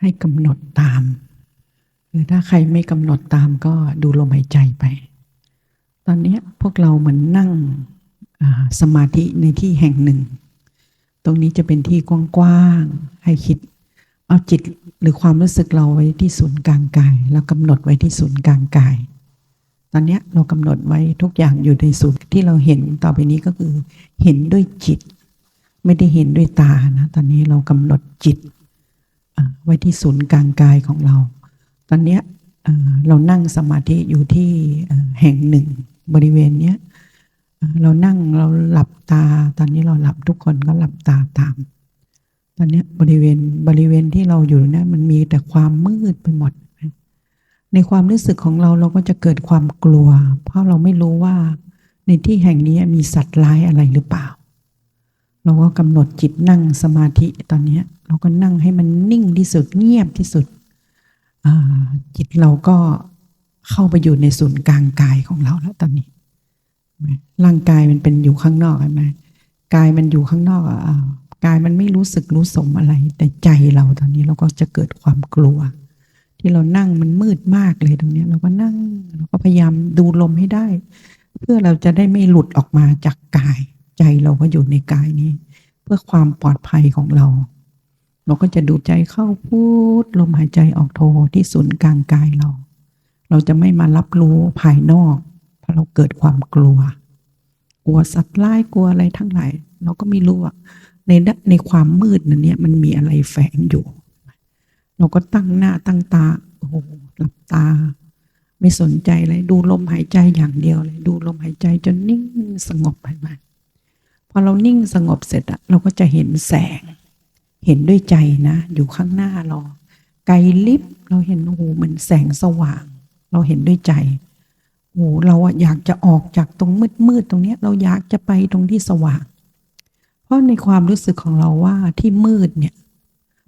ให้กำหนดตามหรือถ้าใครไม่กำหนดตามก็ดูลมหายใจไป ตอนนี้พวกเราเหมือนนั่งสมาธิในที่แห่งหนึ่ง ตรงนี้จะเป็นที่กว้างๆให้คิดเอาจิตหรือความรู้สึกเราไว้ที่ศูนย์กลางกายแล้วกำหนดไว้ที่ศูนย์กลางกาย ตอนนี้เรากำหนดไว้ทุกอย่างอยู่ในศูนย์ที่เราเห็นต่อไปนี้ก็คือ เห็นด้วยจิต ไม่ได้เห็นด้วยตานะ ตอนนี้เรากำหนดจิต ไว้ที่ศูนย์กลางกายของเรา ตอนนี้เรานั่งสมาธิอยู่ที่แห่งหนึ่งบริเวณเนี้ยเรานั่งเราหลับตา ตอนนี้เราหลับทุกคนก็หลับตาตาม ตอนนี้บริเวณบริเวณที่เราอยู่นี่มันมีแต่ความมืดไปหมด ในความรู้สึกของเราเราก็จะเกิดความกลัว เพราะเราไม่รู้ว่าในที่แห่งนี้มีสัตว์ร้ายอะไรหรือเปล่า เราก็กำหนดจิตนั่งสมาธิตอนนี้เราก็นั่งให้มันนิ่งที่สุดเงียบที่สุดจิตเราก็เข้าไปอยู่ในศูนย์กลางกายของเราแล้วตอนนี้ร่างกายมันเป็นอยู่ข้างนอกเห็นไหมกายมันอยู่ข้างนอกอกายมันไม่รู้สึกรู้สมอะไร แต่ใจเราตอนนี้เราก็จะเกิดความกลัว ที่เรานั่งมันมืดมากเลยตรงนี้เราก็นั่งเราก็พยายามดูลมให้ได้ เพื่อเราจะได้ไม่หลุดออกมาจากกาย ใจเราก็อยู่ในกายนี้ เพื่อความปลอดภัยของเรา เราก็จะดูใจเข้าพูดลมหายใจออกโทที่ศูนย์กลางกายเรา เราจะไม่มารับรู้ภายนอกเพราะเราเกิดความกลัว กลัวสัตว์ร้ายกลัวอะไรทั้งหลายเราก็ไม่รู้ว่าในด้านในความมืดนั้นเนี่ยมันมีอะไรแฝงอยู่ เราก็ตั้งหน้าตั้งตาโอ้โหหลับตา ไม่สนใจเลยดูลมหายใจอย่างเดียวเลย ดูลมหายใจจนนิ่งสงบไปมา อเรานิ่งสงบเสร็จอะเราก็จะเห็นแสง เห็นด้วยใจนะ อยู่ข้างหน้าเราไกลลิบเราเห็นโอ้โหเหมือนแสงสว่าง เราเห็นด้วยใจโอ้โหเราอะอยากจะออกจากตรงมืดมืดๆตรงเนี้ย เราอยากจะไปตรงที่สว่าง เพราะในความรู้สึกของเราว่าที่มืดเนี่ย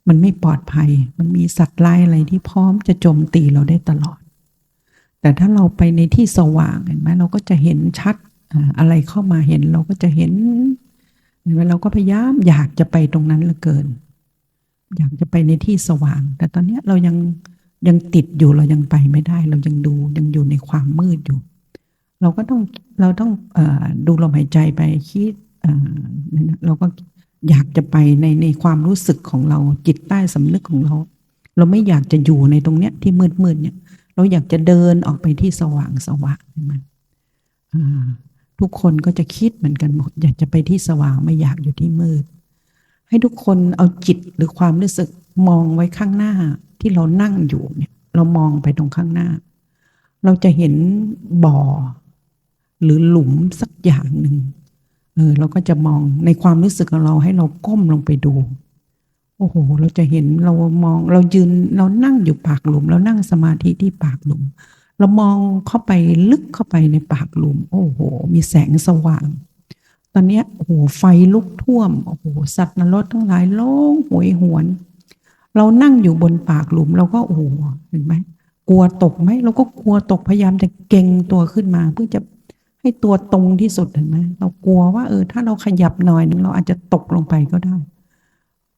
มันไม่ปลอดภัย มันมีสัตว์ร้ายอะไรที่พร้อมจะโจมตีเราได้ตลอด แต่ถ้าเราไปในที่สว่างเห็นไหมเราก็จะเห็นชัดอะไรเข้ามาเห็นเราก็จะเห็น เห็นไหมเราก็พยายามอยากจะไปตรงนั้นเหลือเกิน อยากจะไปในที่สว่าง แต่ตอนนี้เรายังยังติดอยู่เรายังไปไม่ได้ เรายังดูยังอยู่ในความมืดอยู่ เราก็ต้องเราต้องอดูลมหายใจไปคิดเราก็อยากจะไปในในความรู้สึกของเราจิตใต้สำนึกของเรา เราไม่อยากจะอยู่ในตรงเนี้ยที่มืดมืดเนี่ย เราอยากจะเดินออกไปที่สว่างสว่างใช่ไหมอ่า ทุกคนก็จะคิดเหมือนกันหมด อยากจะไปที่สว่างไม่อยากอยู่ที่มืด ให้ทุกคนเอาจิตหรือความรู้สึกมองไว้ข้างหน้าที่เรานั่งอยู่เนี่ย เรามองไปตรงข้างหน้า เราจะเห็นบ่อ หรือหลุมสักอย่างหนึ่งเออเราก็จะมองในความรู้สึกของเราให้เราก้มลงไปดู โอ้โห เราจะเห็นเรามองเรายืนเรานั่งอยู่ปากหลุม เรานั่งสมาธิที่ปากหลุม เรามองเข้าไปลึกเข้าไปในปากหลุม โอ้โห มีแสงสว่าง ตอนนี้โอ้โหไฟลุกท่วมโอ้โหสัตว์นรกทั้งหลายร้องโหยหวน เรานั่งอยู่บนปากหลุม เราก็โอ้โหเห็นไหมกลัวตกไหมเราก็กลัวตกพยายามจะเก่งตัวขึ้นมา เพื่อจะให้ตัวตรงที่สุดเห็นไหมเรากลัวว่าเออ ถ้าเราขยับหน่อยนึงเราอาจจะตกลงไปก็ได้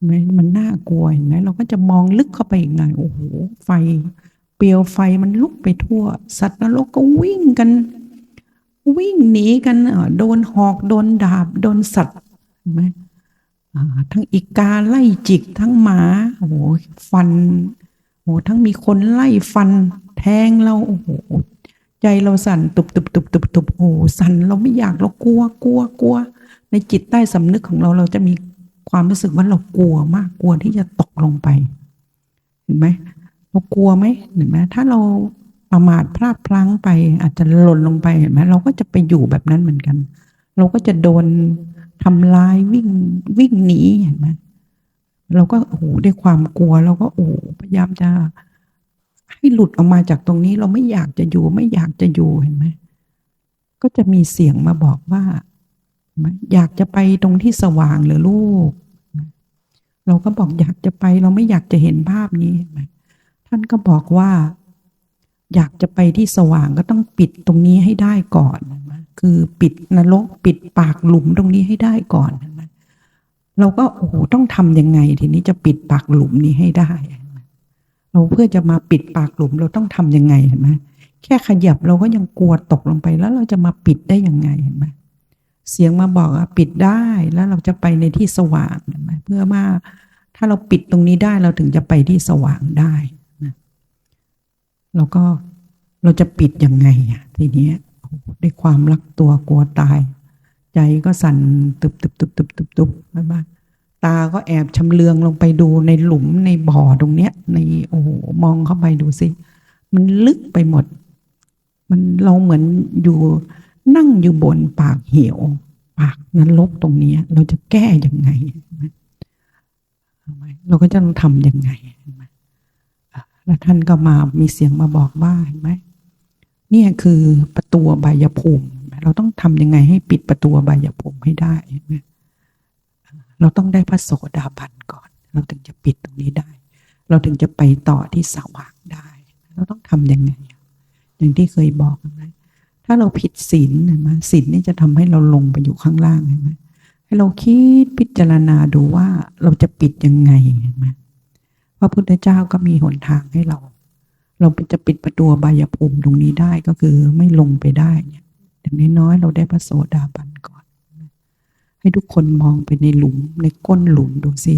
ไหมมันน่ากลัวเห็นไหมเราก็จะมองลึกเข้าไปอีกหน่อยโอ้โหไฟ เปลวไฟมันลุกไปทั่ว สัตว์นรกก็วิ่งกัน วิ่งหนีกันโดนหอกโดนดาบ โดนสัตว์ไหมทั้งอีกาไล่จิกทั้งหมาโอ้โหฟันโอ้โหทั้งมีคนไล่ฟันแทงเราโอ้โหใจเราสั่นตุบตุบตุบตุบตุบโอ้โหสั่นเราไม่อยากเรากลัวกลัวกลัว ในจิตใต้สำนึกของเราเราจะมีความรู้สึกว่าเรากลัวมากกลัวที่จะตกลงไป เห็นไหม เรากลัวไหมเห็นไหมถ้าเราประมาทพลาดพลั้งไป อาจจะหล่นลงไปเห็นไหมเราก็จะไปอยู่แบบนั้นเหมือนกัน เราก็จะโดนทำลายวิ่งวิ่งหนีเห็นไหมเราก็โอ้โหด้วยความกลัว เราก็โอ้โหพยายามจะให้หลุดออกมาจากตรงนี้ เราไม่อยากจะอยู่ ไม่อยากจะอยู่เห็นไหมก็จะมีเสียงมาบอกว่าอยากจะไปตรงที่สว่างเหรือลูก เราก็บอกอยากจะไป เราไม่อยากจะเห็นภาพนี้เห็นไหม ท่านก็บอกว่า อยากจะไปที่สว่างก็ต้องปิดตรงนี้ให้ได้ก่อนนไหมคือปิดนรกปิดปากหลุมตรงนี้ให้ได้ก่อนเห็นไหมเราก็โอ้โหต้องทำยังไง ทีนี้จะปิดปากหลุมนี้ให้ได้ เราเพื่อจะมาปิดปากหลุมเราต้องทำยังไงเห็นไหมแค่ขยับเราก็ยังกลัวตกลงไปแล้วเราจะมาปิดได้ยังไงเห็นไหมเสียงมาบอกว่าปิดได้แล้วเราจะไปในที่สว่างเห็นไหมเพื่อว่าถ้าเราปิดตรงนี้ได้เราถึงจะไปที่สว่างได้ เราก็เราจะปิดยังไงอะทีเนี้ยด้วยความรักตัวกลัวตาย ใจก็สั่นตึบตึบตึบตึบตึบตึบไปบ้างตาก็แอบชำเลืองลงไปดูในหลุมในบ่อตรงเนี้ย ในโอ้โหมองเข้าไปดูสิ มันลึกไปหมด มันเราเหมือนอยู่นั่งอยู่บนปากเหวปากนรกตรงเนี้ยเราจะแก้ยังไงเห็นเราก็จะต้องทำยังไง แล้วท่านก็มามีเสียงมาบอกว่าเห็นไหมเนี่ยคือประตูบายภูมิ เราต้องทำยังไงให้ปิดประตูบายภูมิให้ได้เห็นไหมเราต้องได้พระโสดาบันก่อน เราถึงจะปิดตรงนี้ได้ เราถึงจะไปต่อที่สว่างได้ เราต้องทำยังไง อย่างที่เคยบอกนะถ้าเราผิดศีลเห็นไหมศีลนี่จะทำให้เราลงไปอยู่ข้างล่างเห็นไหมให้เราคิดพิจารณาดูว่าเราจะปิดยังไงเห็นไหม พระพุทธเจ้าก็มีหนทางให้เรา เราจะปิดประตูบายภูมิตรงนี้ได้ก็คือไม่ลงไปได้เนี่ยอย่างน้อยๆเราได้พระโสดาบันก่อน ให้ทุกคนมองไปในหลุมในก้นหลุมดูสิ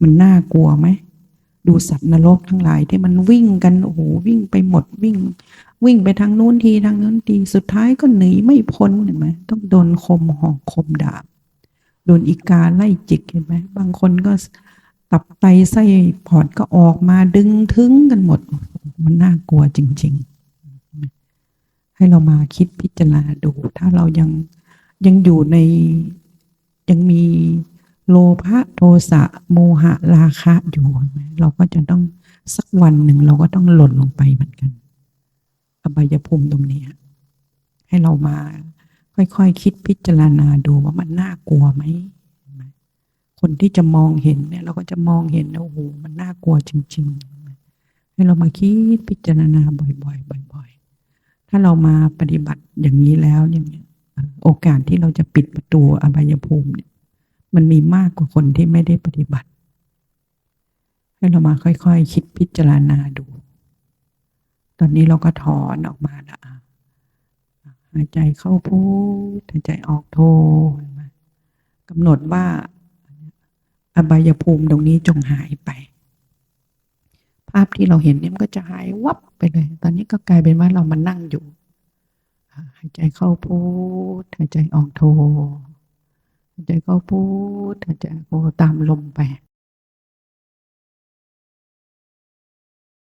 มันน่ากลัวไหมดูสัตว์นรกทั้งหลายที่มันวิ่งกันโอ้โหวิ่งไปหมดวิ่ง วิ่งไปทางนู้นทีทางนู้นทีสุดท้ายก็หนีไม่พ้นเห็นไหมต้องโดนคมหอกคมดาบโดนอีกาไล่จิกเห็นไหมบางคนก็ ตับไตไส้ปอดก็ออกมาดึงทึงกันหมด มันน่ากลัวจริง ๆ ให้เรามาคิดพิจารณาดู ถ้าเรายังยังอยู่ในยังมีโลภะโทสะโมหะราคะอยู่ เราก็จะต้องสักวันหนึ่งเราก็ต้องหล่นลงไปเหมือนกัน อบายภูมิตรงนี้ ให้เรามาค่อยๆคคิดพิจารณาดูว่ามันน่ากลัวไหม คนที่จะมองเห็นเนี่ย เราก็จะมองเห็นนะโอ้โหมันน่ากลัวจริง ๆ ให้เรามาคิดพิจารณาบ่อยๆบ่อย ๆ ถ้าเรามาปฏิบัติอย่างนี้แล้วเนี่ยโอกาสที่เราจะปิดประตูอบายภูมิเนี่ย มันมีมากกว่าคนที่ไม่ได้ปฏิบัติ ให้เรามาค่อยๆคคิดพิจารณาดู ตอนนี้เราก็ถอนออกมาละอะหายใจเข้าพูดหายใจออกโทกำหนดว่า อบายภูมิตรงนี้จงหายไป ภาพที่เราเห็นเนี่ยมันก็จะหายวับไปเลย ตอนนี้ก็กลายเป็นว่าเรามานั่งอยู่ หายใจเข้าพูดหายใจออกโทหายใจเข้าพูดหายใจออกโทตามลมไป